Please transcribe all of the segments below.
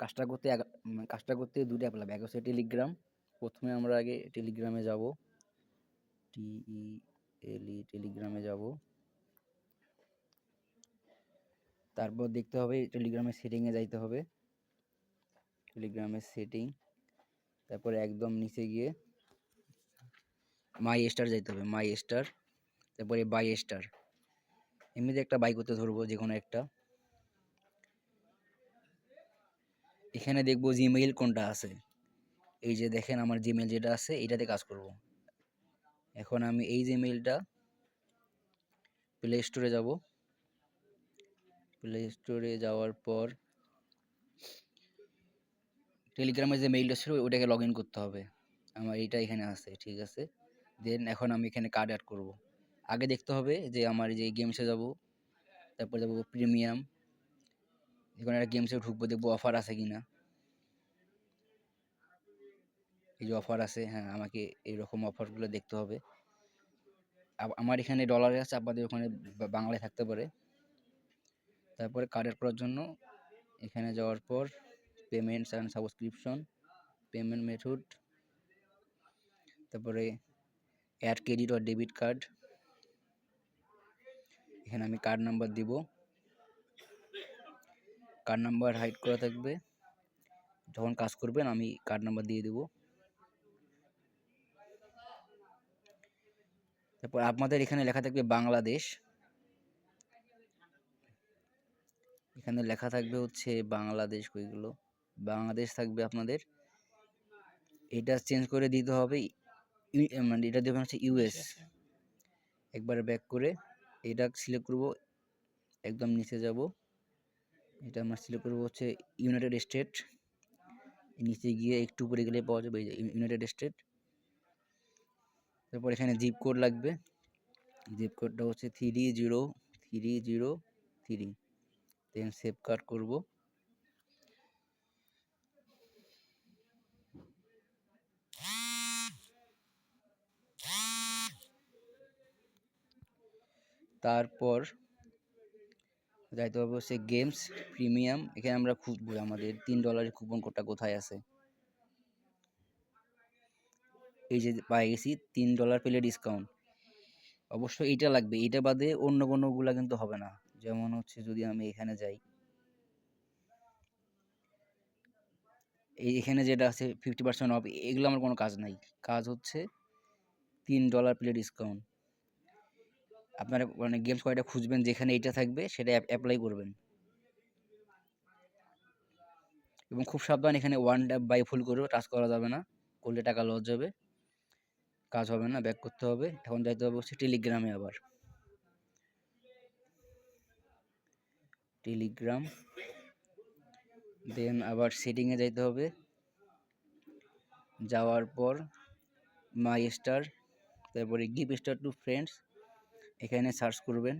কাজটা করতে কাজটা করতে দুটো অ্যাপ লাগবে এক হচ্ছে টেলিগ্রাম প্রথমে আমরা আগে টেলিগ্রামে যাব। টিই এল টেলিগ্রামে যাব। তারপর দেখতে হবে টেলিগ্রামের সেটিংয়ে যাইতে হবে। টেলিগ্রামের সেটিং তারপরে একদম নিচে গিয়ে মাই স্টার যাইতে হবে মাই স্টার তারপরে বাই স্টার এমনিতে একটা বাই করতে ধরবো যে কোনো একটা। এখানে দেখব জিমেইল কোনটা আছে। এই যে দেখেন আমার জিমেইল যেটা আছে, এটাতে কাজ করব। এখন আমি এই জিমেইলটা প্লে স্টোরে যাব। প্লে স্টোরে যাওয়ার পর টেলিগ্রামের যে মেইলটা ছিল ওটাকে লগ ইন করতে হবে। আমার এইটা এখানে আছে, ঠিক আছে? দেন এখন আমি এখানে কার্ড অ্যাড করব। আগে দেখতে হবে যে আমার যে গেমসে যাব, তারপর যাব প্রিমিয়াম এখানে একটা গেমসে ঢুকবো, দেখব অফার আছে কি না এই যে অফার আছে হ্যাঁ আমাকে এইরকম অফারগুলো দেখতে হবে। আমার এখানে ডলারে আছে, আপনাদের ওখানে বাংলায় থাকতে পারে। তারপরে কার্ডের করার জন্য এখানে যাওয়ার পর payments and subscription payment method তারপরে add credit or debit card এখানে আমি কার্ড নাম্বার দিব। কার্ড নাম্বার হাইড করা থাকবে। যখন কাজ করবেন, আমি কার্ড নাম্বার দিয়ে দেব। তারপর আপনাদের এখানে লেখা থাকবে বাংলাদেশ। এখানে লেখা থাকবে হচ্ছে বাংলাদেশ কইগুলো। বাংলাদেশ থাকবে আপনাদের। এটা চেঞ্জ করে দিতে হবে মানে এটা দেবেন হচ্ছে ইউএস একবার ব্যাক করে এটা সিলেক্ট করব, একদম নিচে যাব। এটা আমার সিলেক্ট করব হচ্ছে ইউনাইটেড স্টেট নিচে গিয়ে একটু উপরে গেলে পাওয়া যাবে ইউনাইটেড স্টেট তারপর এখানে জিপ কোড লাগবে। জিপ কোডটা হচ্ছে three zero three zero three then save card করব। তারপর যাইতে হবে হচ্ছে গেমস প্রিমিয়াম এখানে আমরা খুঁজবো আমাদের তিন ডলারের কুপন কোডটা কোথায় আছে? এই যে পাই গেছি, তিন ডলার পেলে ডিসকাউন্ট অবশ্য এইটা লাগবে, এইটা বাদে অন্য কোনোগুলা কিন্তু হবে না। যেমন হচ্ছে যদি আমি এখানে যাই। এই এখানে যেটা আছে ফিফটি পার্সেন্ট অফ এগুলো আমার কোনো কাজ নাই। কাজ হচ্ছে তিন ডলার প্লে ডিসকাউন্ট আপনারা মানে গেমস কয়টা খুঁজবেন, যেখানে এইটা থাকবে, সেটা অ্যাপ্লাই করবেন। এবং খুব সাবধান, এখানে ওয়ান ট্যাপ বাই ফুল করে টাচ করা যাবে না। করলে টাকা লস যাবে, কাজ হবে না ব্যাক করতে হবে। এখন যাইতে হবে হচ্ছে টেলিগ্রামে আবার। টেলিগ্রাম দেন আবার সেটিংয়ে যাইতে হবে। যাওয়ার পর মাই স্টার তারপরে গিভ স্টার টু ফ্রেন্ডস এখানে সার্চ করবেন।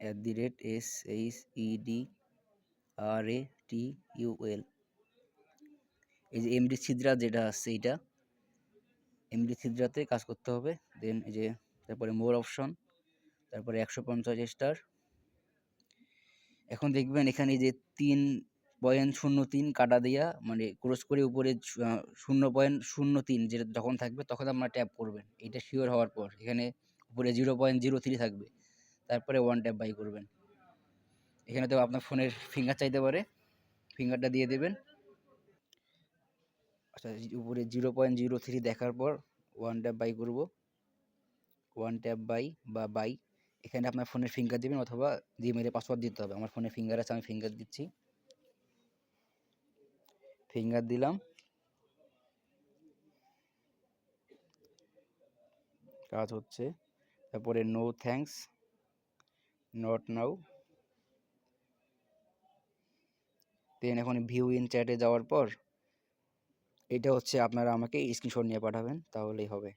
At the rate S H E D R A T U L এই যে এমডি ছিদ্রা যেটা আছে এইটা এমডি ছিদ্রাতে কাজ করতে হবে। দেন এই যে তারপরে মোর অপশন তারপরে একশো পঞ্চাশ স্টার এখন দেখবেন এখানে যে তিন পয়েন্ট শূন্য তিন কাটা দিয়া মানে ক্রস করে উপরে শূন্য পয়েন্ট শূন্য তিন যেটা যখন থাকবে তখন আপনারা ট্যাপ করবেন। এটা শিওর হওয়ার পর এখানে উপরে জিরো পয়েন্ট জিরো থ্রি থাকবে। তারপরে ওয়ান ট্যাপ বাই করবেন। এখানে তো আপনার ফোনের ফিঙ্গার চাইতে পারে। ফিঙ্গারটা দিয়ে দেবেন। আচ্ছা উপরে জিরো পয়েন্ট জিরো থ্রি দেখার পর ওয়ান ট্যাপ বাই করব। ওয়ান ট্যাপ বাই বা বাই এখানে আপনার ফোনের ফিঙ্গার দিবেন অথবা জিমেলে পাসওয়ার্ড দিতে হবে। আমার ফোনে ফিঙ্গার আছে, আমি ফিঙ্গার দিচ্ছি। ফিঙ্গার দিলাম। কাজ হচ্ছে। তারপরে no thanks not now then এখন ভিউ ইন চ্যাটে যাওয়ার পর, এটা হচ্ছে আপনারা আমাকে স্ক্রিনশট নিয়ে পাঠাবেন, তাহলেই হবে।